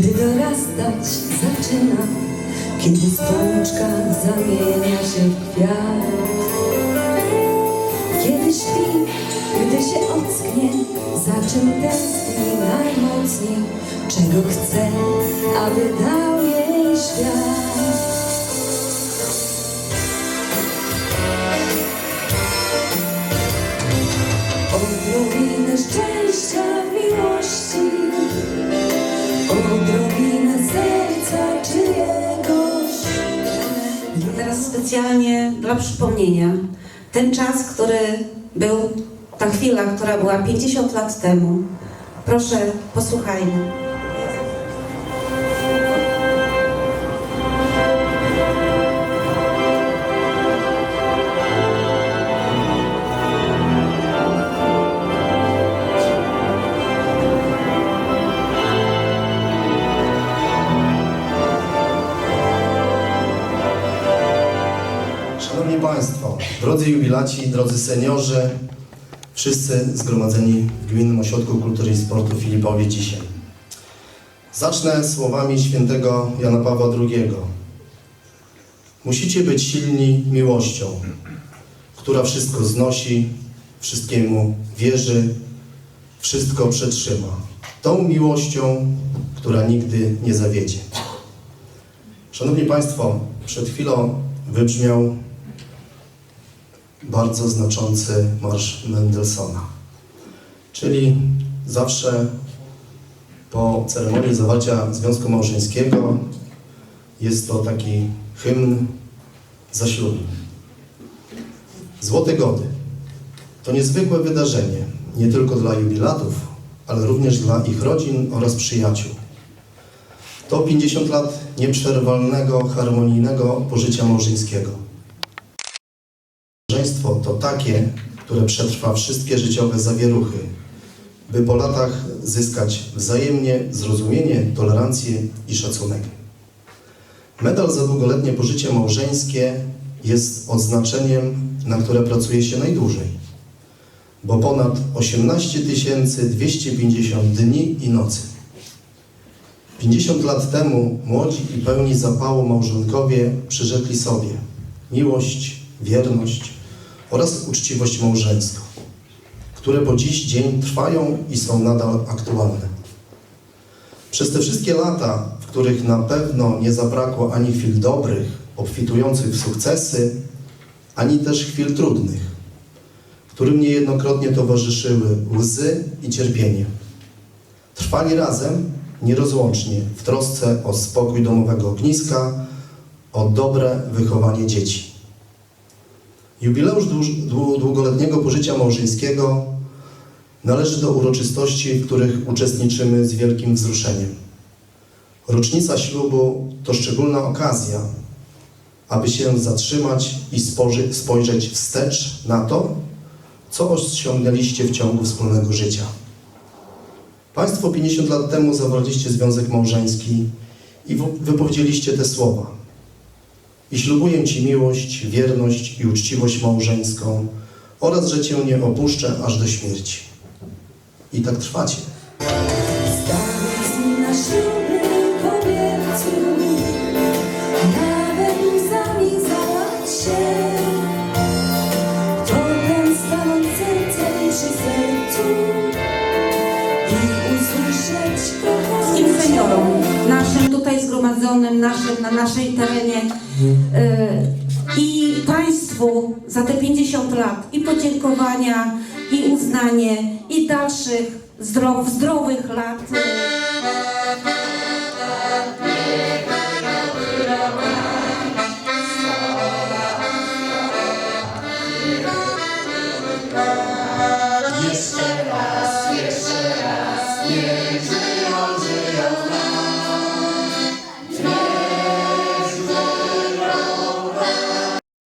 Gdy dorastać zaczyna, kiedy spączka zamienia się w kwiat. Kiedy śpi, gdy się ocknie, za czym tęskni najmocniej, czego chce, aby dał jej świat. Specjalnie dla przypomnienia, ten czas, który był, ta chwila, która była 50 lat temu. Proszę, posłuchajmy. Drodzy jubilaci, drodzy seniorzy, wszyscy zgromadzeni w Gminnym Ośrodku Kultury i Sportu Filipowie dzisiaj. Zacznę słowami świętego Jana Pawła II. Musicie być silni miłością, która wszystko znosi, wszystkiemu wierzy, wszystko przetrzyma. Tą miłością, która nigdy nie zawiedzie. Szanowni Państwo, przed chwilą wybrzmiał bardzo znaczący marsz Mendelssohna. Czyli zawsze po ceremonii zawarcia związku małżeńskiego jest to taki hymn zaślubny. Złote Gody to niezwykłe wydarzenie nie tylko dla jubilatów, ale również dla ich rodzin oraz przyjaciół. To 50 lat nieprzerwalnego, harmonijnego pożycia małżeńskiego. Takie, które przetrwa wszystkie życiowe zawieruchy, by po latach zyskać wzajemnie zrozumienie, tolerancję i szacunek. Medal za długoletnie pożycie małżeńskie jest odznaczeniem, na które pracuje się najdłużej, bo ponad 18 250 dni i nocy. 50 lat temu młodzi i pełni zapału małżonkowie przyrzekli sobie miłość, wierność oraz uczciwość małżeńską, które po dziś dzień trwają i są nadal aktualne. Przez te wszystkie lata, w których na pewno nie zabrakło ani chwil dobrych, obfitujących w sukcesy, ani też chwil trudnych, którym niejednokrotnie towarzyszyły łzy i cierpienie. Trwali razem nierozłącznie w trosce o spokój domowego ogniska, o dobre wychowanie dzieci. Jubileusz długoletniego pożycia małżeńskiego należy do uroczystości, w których uczestniczymy z wielkim wzruszeniem. Rocznica ślubu to szczególna okazja, aby się zatrzymać i spojrzeć wstecz na to, co osiągnęliście w ciągu wspólnego życia. Państwo 50 lat temu zawarliście związek małżeński i wypowiedzieliście te słowa. I ślubuję Ci miłość, wierność i uczciwość małżeńską oraz, że Cię nie opuszczę aż do śmierci. I tak trwacie. Stary z naszym tutaj zgromadzonym, naszym, na naszej terenie. Y, i Państwu za te 50 lat i podziękowania, i uznanie, i dalszych zdrow, zdrowych lat